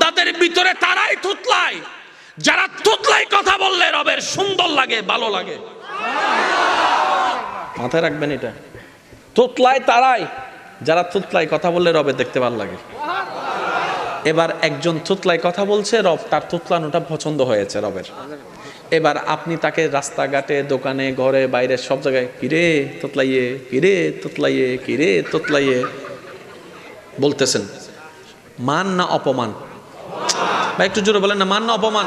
বান্দাদের ভিতরে তারাই থুতলায়। যারা থুতলাই কথা বললে রবের সুন্দর লাগে, ভালো লাগে। মাথায় রাখবেন এটা। তুতলায় তারাই, যারা তুতলায় কথা বললে রবে দেখতে ভালো লাগে। এবার একজন তুতলায় কথা বলছে, রব তার তুতলানোটা পছন্দ হয়েছে রবের। এবার আপনি তাকে রাস্তাঘাটে, দোকানে, ঘরে, বাইরে, সব জায়গায়, কিরে তোতলাইয়ে কিরে তোতলাইয়ে কিরে তোতলাইয়ে বলতেছেন। মান না অপমান? বা একটু জোরে বলেন না, মান অপমান?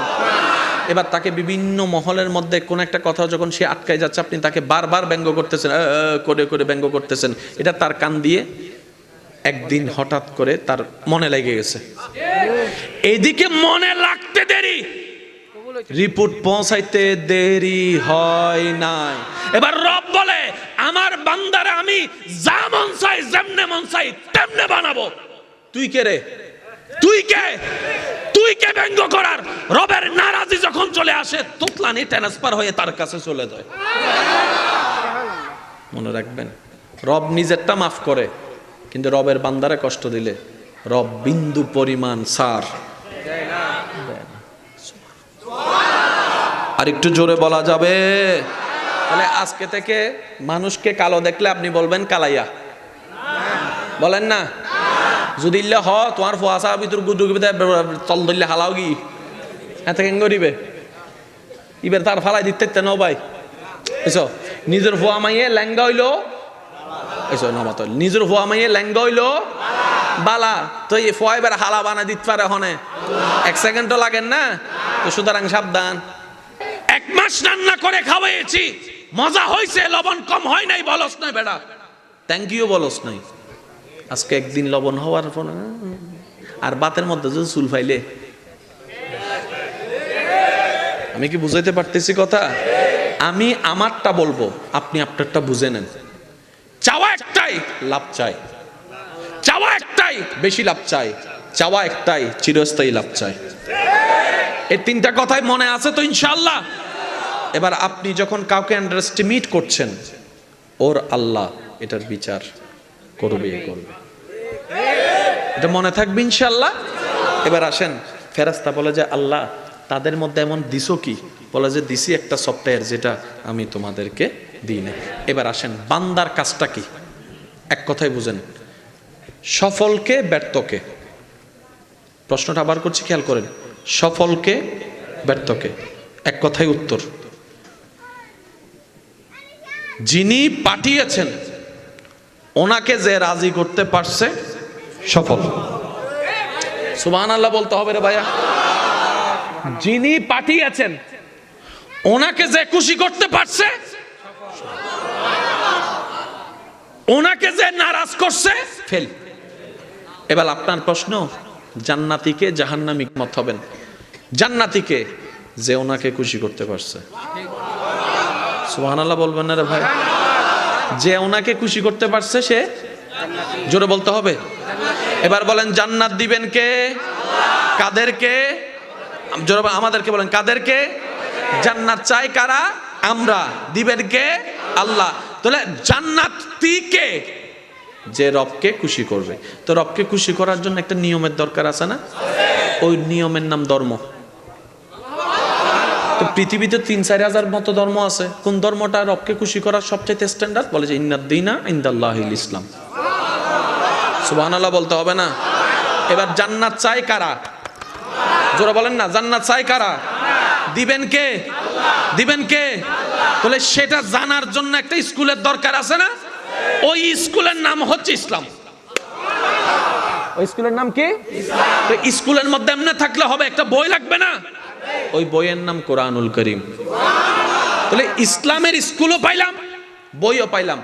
এবার তাকে বিভিন্ন মহলের মধ্যে কোন একটা কথা যখন সে আটকায় যাচ্ছে, আপনি তাকে বারবার ব্যঙ্গ করতেছেন করে করে ব্যঙ্গ করতেছেন। এটা তার কান দিয়ে একদিন হঠাৎ করে তার মনে লেগে গেছে। এইদিকে মনে লাগতে দেরি। রিপোর্ট পৌঁছাইতে দেরি হয় নাই। এবার রব বলে, আমার বান্দারে আমি যা মন চাই, যেমনে মন চাই, তেমনে বানাবো। তুই কে রে? তুই কে? তুই কে ব্যঙ্গ করার। রবের নারাজি যখন চলে আসে, তুতলানি ট্রান্সফার হয়ে তার কাছে চলে যায়। মনে রাখবেন, রব নিজেরটা মাফ করে, কিন্তু রবের বান্দারে কষ্ট দিলে, রব বিন্দু পরিমাণ সার আর একটু জোরে বলা যাবে? তাহলে আজকে থেকে মানুষকে কালো দেখলে আপনি বলবেন কালাইয়া। বলেন না? যদি ইল্লে হ তোমার ফুয়াশা ভিতর গুদু তল ধরলে হালাও কি? এত কেন করিবে ইবার তার ফালাই দিতে ন ভাই এসো নিজের ফুয়া মাইয়ে লেঙ্গা হইল এসো নমাত নিজের ফুয়া মাইয়ে লেঙ্গা হইল বালা। তো এই ফুয়া এবার হালা বানা দিতে পারে হনে এক সেকেন্ডও লাগেন না? তো সুতরাং সাবধান। এক মাস রান্না করে খাওয়াইছি। মজা হয়েছে লবণ কম হয় নাই বলস না বেড়া। থ্যাংক ইউ বলস নাই। আজকে একদিন লবণ হওয়ার পর আর বাতের মধ্যে যদি চুল ফাইলে। আমি কি বুঝাইতে পারতেছি কথা? আমি আমারটা বলব, আপনি আপনারটা বুঝে নেন। চাওয়া একটাই, লাভ চাই। চাওয়া একটাই, বেশি লাভ চাই। চাওয়া একটাই, চিরস্থায়ী লাভ চাই। এই তিনটা কথাই মনে আছে তো ইনশাল্লাহ এবার আপনি যখন কাউকে আন্ডারস্টিমেট করছেন, ওর আল্লাহ এটার বিচার। করবে এটা মনে থাকবে ইনশাল্লাহ এবার আসেন ফেরাস্তা বলে যে, আল্লাহ, তাদের মধ্যে এমন দিছো কি? বলে যে, দিছি একটা সফটওয়্যার যেটা আমি তোমাদেরকে দিই না এবার আসেন, বান্দার কাজটা কি? এক কথাই বুঝেন। সফলকে ব্যর্থকে। প্রশ্নটা আবার করছি, খেয়াল করেন। সফলকে ব্যর্থকে। এক কথাই উত্তর। যিনি পাঠিয়েছেন ওনাকে যে রাজি করতে পারছে, সফল। সুবহান আল্লাহ বলতে হবে রে ভাইয়া। যিনি পাঠিয়েছেন, ওনাকে যে খুশি করতে পারছে, ওনাকে যে নারাজ করছে, ফেল। এবার আপনার প্রশ্ন জান্নাতিকে জাহান্নামিক মত হবেন? জান্নাতিকে যে ওনাকে খুশি করতে পারছে? সুবহানাল্লাহ বলবেন না রে ভাই যে ওনাকে খুশি করতে পারছে সে জোরে বলতে হবে। এবার বলেন, জান্নাত দিবেন কে? কাদেরকে? জোরে আমাদেরকে বলেন, কাদেরকে? জান্নাত চাই কারা? আমরা। দিবেন কে? আল্লাহ। তাহলে জান্নাতিকে যে রবকে খুশি করবে। তো রবকে খুশি করার জন্য একটা নিয়মের দরকার আছে না? ওই নিয়মের নাম ধর্ম। পৃথিবীতে তিন, চার হাজার মতো ধর্ম আছে। কোন ধর্মটা রবকে খুশি করার সবচেয়ে স্ট্যান্ডার্ড বলে যে ইন্নাদ্দিনা ইন্দাল্লাহ ইসলাম। সুবহানাল্লাহ বলতে হবে না? এবার জান্নাত চাই কারা? জোরা বলেন না, জান্নাত চাই কারা? দিবেন কে? দিবেন কে? তাহলে সেটা জানার জন্য একটা স্কুলের দরকার আছে না? ওই স্কুলের নাম হচ্ছে ইসলাম। ওই স্কুলের নাম কি? স্কুলের মধ্যে এমনি থাকলে হবে, একটা বই লাগবে না? ওই বইয়ের নাম কোরআনুল করিম। তাহলে ইসলামের স্কুলও পাইলাম, বইও পাইলাম।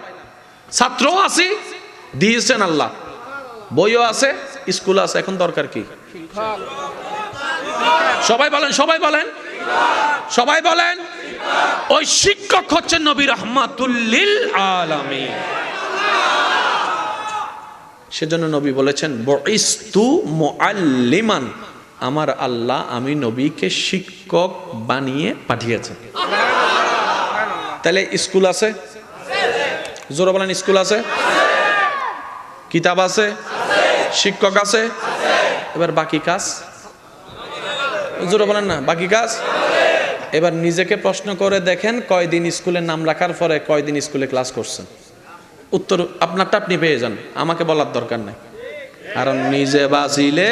ছাত্রও আছি, দিয়েছেন আল্লাহ। বইও আছে স্কুল আছে, এখন দরকার কি? সবাই বলেন সবাই বলেন। সবাই বলেন, ওই শিক্ষক হচ্ছেন নবী রহমাতুল্লিল আলামী সেজন্য নবী বলেছেন বইস্তু মুআল্লিমান। আমার আল্লাহ আমি নবীকে শিক্ষক বানিয়ে পাঠিয়েছেন তাহলে স্কুল আছে? জোরে বলেন, স্কুল আছে? কিতাব আছে? শিক্ষক আছে? এবার বাকি কাজ? জোরে বলেন না, বাকি কাজ? এবার নিজেকে প্রশ্ন করে দেখেন কয়দিন স্কুলের নাম রাখার পরে কয়দিন স্কুলে ক্লাস করছেন। উত্তর আপনারটা আপনি পেয়ে যান, আমাকে বলার দরকার নাই। কারণ নিজে বাঁচিলে